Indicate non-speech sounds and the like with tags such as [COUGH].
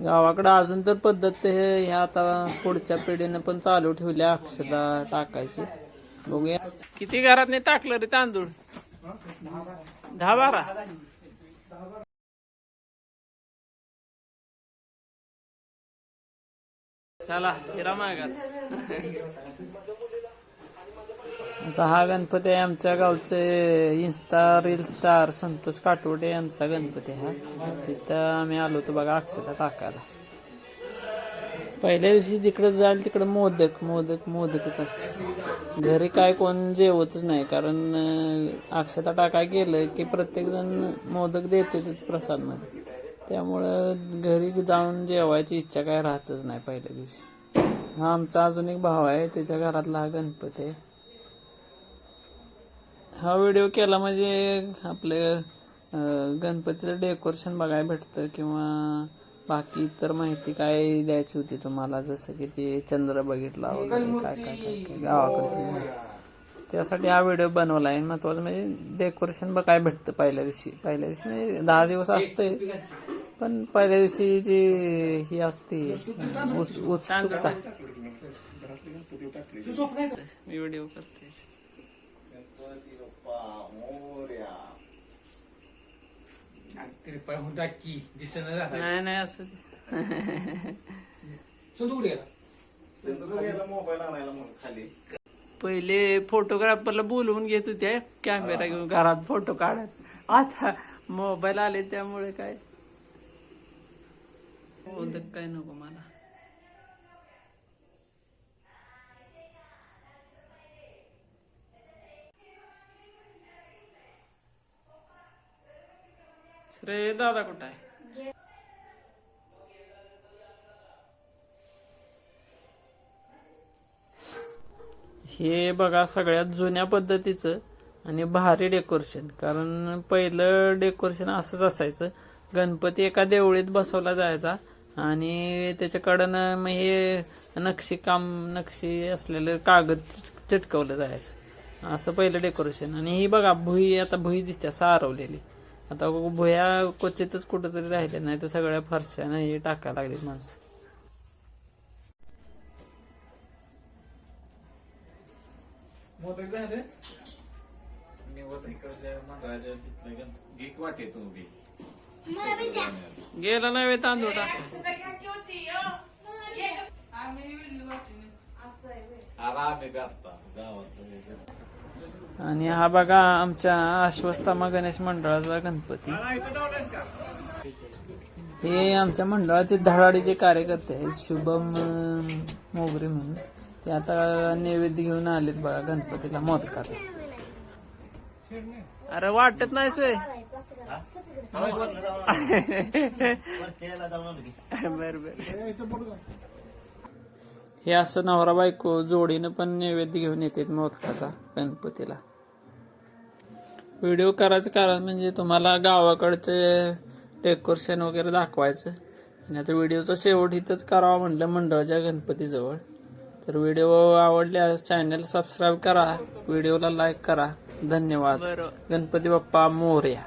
गावाकडं अजून तर पद्धत ते ह्या आता पुढच्या पिढीनं पण चालू ठेवल्या अक्षता टाकायची. बघूया. किती घरात नाही टाकलं रे तांदूळ? दहा बारा. चला हिरा मागात आता हा गणपती आहे आमच्या गावचे insta reel star Santosh Katwade यांचा गणपती हा. तिथं आम्ही आलो होतो बघा अक्षता टाकायला पहिल्या दिवशी जिकडं जाईल तिकडं मोदक मोदक मोदकच असते. घरी काय कोण जेवतच नाही कारण अक्षता टाकाय गेलं की प्रत्येक जण मोदक देतेच प्रसादमध्ये त्यामुळं घरी जाऊन जेवायची इच्छा काय राहतच नाही पहिल्या दिवशी. हा आमचा अजून एक भाव आहे त्याच्या घरातला हा गणपती आहे. हा व्हिडिओ केला म्हणजे आपले गणपतीचं डेकोरेशन बघायला भेटतं किंवा बाकी इतर माहिती काय द्यायची होती तुम्हाला? जसं की ते चंद्र बघितला वगैरे काय काय काय काय गावाकडची माहिती. त्यासाठी हा व्हिडिओ बनवला आहे. महत्वाचं म्हणजे डेकोरेशन बघायला भेटतं पहिल्या दिवशी. पहिल्या दिवशी म्हणजे दहा दिवस असते पण पहिल्या दिवशी जी ही असते उत्स- उत्सुकता. मी व्हिडिओ करते. त्रिपळ होऊन टाकी दिसणं झाला नाही नाही असं चल तू कुठे गेला सिंधुदुर्गला मोबाईल आणायला मग खाली पहिले फोटोग्राफरला बोलवून घेत होते कॅमेरा घेऊन घरात फोटो काढत आता मोबाईल आले त्यामुळे काय उदक काय नको मला श्रेय दादा कुठं आहे हे बघा सगळ्यात जुन्या पद्धतीचं आणि भारी डेकोरेशन कारण पहिलं डेकोरेशन असंच असायचं. गणपती एका देवळीत बसवला जायचा आणि त्याच्याकडनं मग हे नक्षी काम नक्षी असलेलं कागद चटकवलं चिटकवलं जायचं. असं पहिलं डेकोरेशन आणि ही बघा भुई आता भुई दिसते सारवलेली. आता भुया क्वचितच कुठंतरी राहिले नाही तर सगळ्या फरशा हे टाकायला लागली माणसं. मोदक झालं? निवत इकडच्या मंडळाच्या तिथलं गण गेक वाटे तू बी गेला नाही वे तांदूळ टाक. करता गावात आणि हा बघा आमच्या आश्वस्तामा गणेश मंडळाचा गणपती. हे आमच्या मंडळाचे धडाडीचे कार्यकर्ते आहेत. शुभम मोगरे म्हणून. ते आता नैवेद्य घेऊन आलेत बघा गणपतीला मोदकाचा. अरे वाटत नाही सोय. बर [LAUGHS] बर. हे असं नवरा बायको जोडीनं पण नैवेद्य घेऊन येतात मोदकाचा गणपतीला. व्हिडिओ करायचं कारण म्हणजे तुम्हाला गावाकडचे डेकोरेशन वगैरे दाखवायचं. आणि आता व्हिडिओचा शेवट इथंच करावा म्हटलं मंडळाच्या गणपतीजवळ. तर व्हिडिओ आवडल्यास चॅनल सबस्क्राईब करा व्हिडिओला लाईक करा. धन्यवाद. गणपती बाप्पा मोरया.